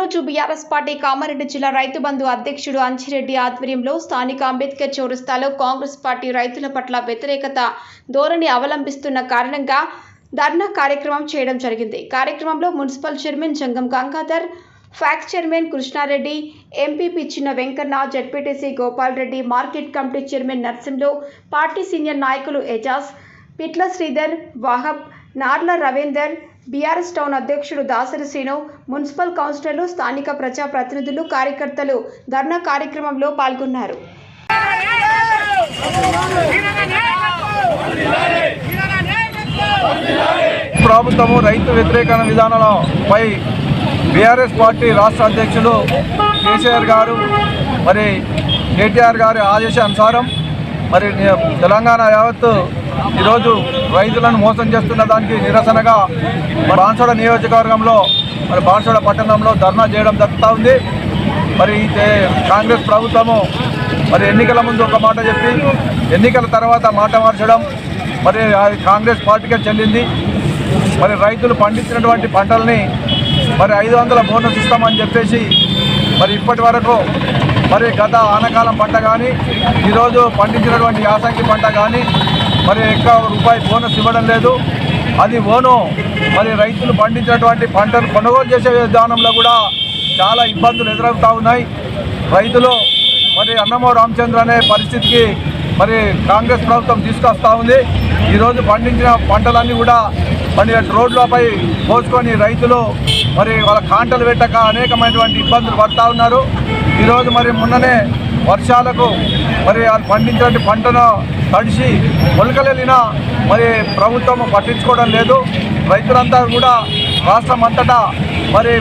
ఈరోజు BRS party Kamareddy జిల్లా రైతు బంధు అధ్యక్షుడు అంచిరెడ్డి ఆధ్వర్యంలో స్థానిక అంబేద్కర్ చౌరస్తాలో కాంగ్రెస్ పార్టీ రైతుల పట్ల వ్యతిరేకత ధోరణి అవలంబిస్తున్న కారణంగా ధర్నా కార్యక్రమం చేయడం జరిగింది. కార్యక్రమంలో municipal chairman Jangam Gangadhar fax chairman Krishna Reddy MPP Chinna Venkanna ZPTC Gopal Reddy market committee chairman Narsimhulu party senior నాయకులు ఎజాజ్ పిట్ల శ్రీధర్ వాహబ్ నార్ల రవీందర్ బీఆర్ఎస్ టౌన్ అధ్యక్షుడు దాసరి శ్రీను మున్సిపల్ కౌన్సిలర్లు స్థానిక ప్రజా ప్రతినిధులు కార్యకర్తలు ధర్నా కార్యక్రమంలో పాల్గొన్నారు. ప్రభుత్వము రైతు వ్యతిరేక విధానాలపై బీఆర్ఎస్ పార్టీ రాష్ట్ర అధ్యక్షులు కేసీఆర్ గారు మరి కేటీఆర్ గారి ఆదేశానుసారం మరి తెలంగాణ యావత్తు ఈరోజు రైతులను మోసం చేస్తున్న దానికి నిరసనగా మరి బాన్సోడ నియోజకవర్గంలో మరి బాన్సోడ పట్టణంలో ధర్నా చేయడం జరుగుతూ ఉంది. మరి అయితే కాంగ్రెస్ ప్రభుత్వము మరి ఎన్నికల ముందు ఒక మాట చెప్పి ఎన్నికల తర్వాత మాట మార్చడం మరి అది కాంగ్రెస్ పార్టీకే చెల్లింది మరి రైతులు పండించినటువంటి పంటల్ని మరి ఐదు వందల బోనస్ ఇస్తామని చెప్పేసి మరి ఇప్పటి వరకు మరి గత ఆనకాలం పంట కానీ ఈరోజు పండించినటువంటి యాసంగి పంట కానీ మరి ఎక్కువ రూపాయి బోనస్ ఇవ్వడం లేదు. అది ఓను. మరి రైతులు పండించినటువంటి పంటను కొనుగోలు చేసే విధానంలో కూడా చాలా ఇబ్బందులు ఎదురవుతూ ఉన్నాయి. రైతులు మరి అన్నమో రామచంద్ర అనే పరిస్థితికి మరి కాంగ్రెస్ ప్రభుత్వం తీసుకొస్తా ఉంది. ఈరోజు పండించిన పంటలన్నీ కూడా మరి రోడ్లపై పోసుకొని రైతులు మరి వాళ్ళ కాంటలు పెట్టక అనేకమైనటువంటి ఇబ్బందులు పడతా ఉన్నారు. ఈరోజు మరి మొన్ననే వర్షాలకు మరి వాళ్ళు పండించినటువంటి పంటను తడిసి మొలకలెళ్ళినా మరి ప్రభుత్వం పట్టించుకోవడం లేదు. రైతులంతా కూడా రాష్ట్రం అంతటా మరి